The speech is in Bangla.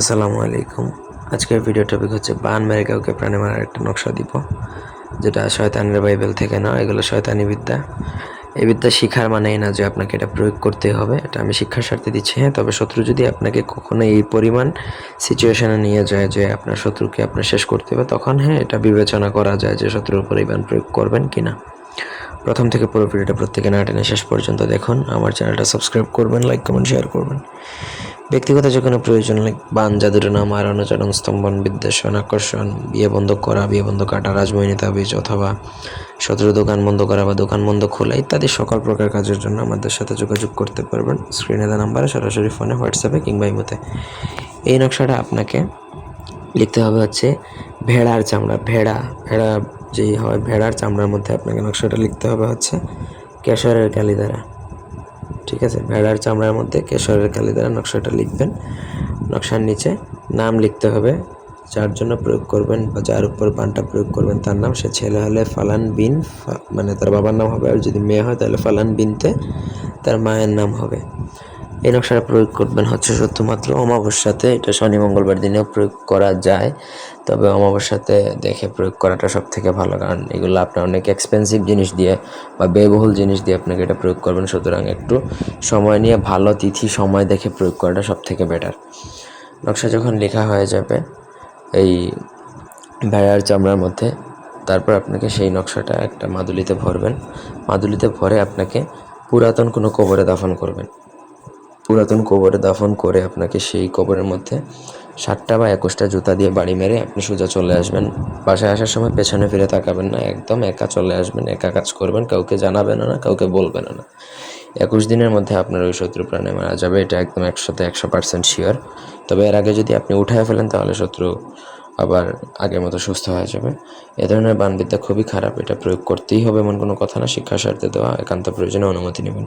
আসসালামু আলাইকুম। আজকের ভিডিও টপিক হচ্ছে, বান মেরে কাউকে প্রাণে মারার একটা নকশা দিব, যেটা শয়তানের বাইবেল থেকে না এগুলো শয়তানি বিদ্যা। এই বিদ্যা শিখার মানেই না যে আপনাকে এটা প্রয়োগ করতে হবে, এটা আমি শিক্ষার স্বার্থে দিচ্ছি হ্যাঁ? তবে শত্রু যদি আপনাকে কখনো এই পরিমাণ সিচুয়েশনে নিয়ে যায় যে আপনার শত্রুকে আপনার শেষ করতে হবে, তখন হ্যাঁ এটা বিবেচনা করা যায় যে শত্রুর এই প্রয়োগ করবেন কি না প্রথম থেকে পুরো ভিডিওটা প্রত্যেকে না টেনে শেষ পর্যন্ত দেখুন, আমার চ্যানেলটা সাবস্ক্রাইব করবেন লাইক কমেন্ট শেয়ার করবেন। ব্যক্তিগত যে কোনো প্রয়োজন বান জাদুর নাম আর অনুচরণ স্তম্ভন, বিদ্বেষণ, আকর্ষণ, বিয়ে বন্ধ করা, বিয়ে বন্ধ কাটা, রাজমহিনী তাবিজ অথবা শত্রু দোকান বন্ধ করা বা দোকান বন্ধ খোলা, ইত্যাদি সকল প্রকার কাজের জন্য আমাদের সাথে যোগাযোগ করতে পারবেন। স্ক্রিনে দেওয়া নাম্বারে সরাসরি ফোনে হোয়াটসঅ্যাপে কিংবা ইমোতে এই নকশাটা আপনাকে লিখতে হবে হচ্ছে ভেড়ার চামড়া, ভেড়া ভেড়া যেই হয়, ভেড়ার চামড়ার মধ্যে আপনাকে নকশাটা লিখতে হবে হচ্ছে কেশরের কালি দ্বারা। ঠিক আছে? ভেড়ার চামড়ার মধ্যে কেশরের কালি দ্বারা নকশাটা লিখবেন। নকশার নিচে নাম লিখতে হবে। যার জন্য প্রয়োগ করবেন বা যার উপর পানটা প্রয়োগ করবেন তার নাম। সে ছেলে হলে ফালান বিন মানে তার বাবার নাম হবে। আর যদি মেয়ে হয় তাহলে ফালান বিনতে তার মায়ের নাম হবে। এই নকশাটা প্রয়োগ করবেন হচ্ছে শুধুমাত্র অমাবস্যাতে এটা শনি মঙ্গলবার দিনেও প্রয়োগ করা যায়, তবে অমাবস্যাতে দেখে প্রয়োগ করাটা সব থেকে ভালো, কারণ এগুলো আপনার অনেক এক্সপেন্সিভ জিনিস দিয়ে বা ব্যয়বহুল জিনিস দিয়ে আপনাকে এটা প্রয়োগ করবেন। সুতরাং একটু সময় নিয়ে ভালো তিথি সময় দেখে প্রয়োগ করাটা সব থেকে বেটার নকশা যখন লেখা হয়ে যাবে এই ভেড়ার চামড়ার মধ্যে, তারপর আপনাকে সেই নকশাটা একটা মাদুলিতে ভরবেন। মাদুলিতে ভরে আপনাকে পুরাতন কোনো কবরে দাফন করবেন। পুরাতন কবরে দাফন করে আপনাকে সেই কবরের মধ্যে ষাটটা বা একুশটা জুতা দিয়ে বাড়ি মেরে আপনি সোজা চলে আসবেন। বাসায় আসার সময় পেছনে ফিরে তাকাবেন না, একদম একা চলে আসবেন, একা কাজ করবেন, কাউকে জানাবেন না, কাউকে বলবেন না। একুশ দিনের মধ্যে আপনার ওই শত্রু প্রাণে মারা যাবে, এটা একদম একশোতে একশো পার্সেন্ট শিওর তবে এর আগে যদি আপনি উঠায় ফেলেন, তাহলে শত্রু আবার আগের মতো সুস্থ হয়ে যাবে। এ ধরনের বানবিদ্যা খুবই খারাপ, এটা প্রয়োগ করতেই হবে এমন কোনো কথা না, শিক্ষা স্বার্থে দেওয়া একান্ত প্রয়োজনে অনুমতি নেবেন।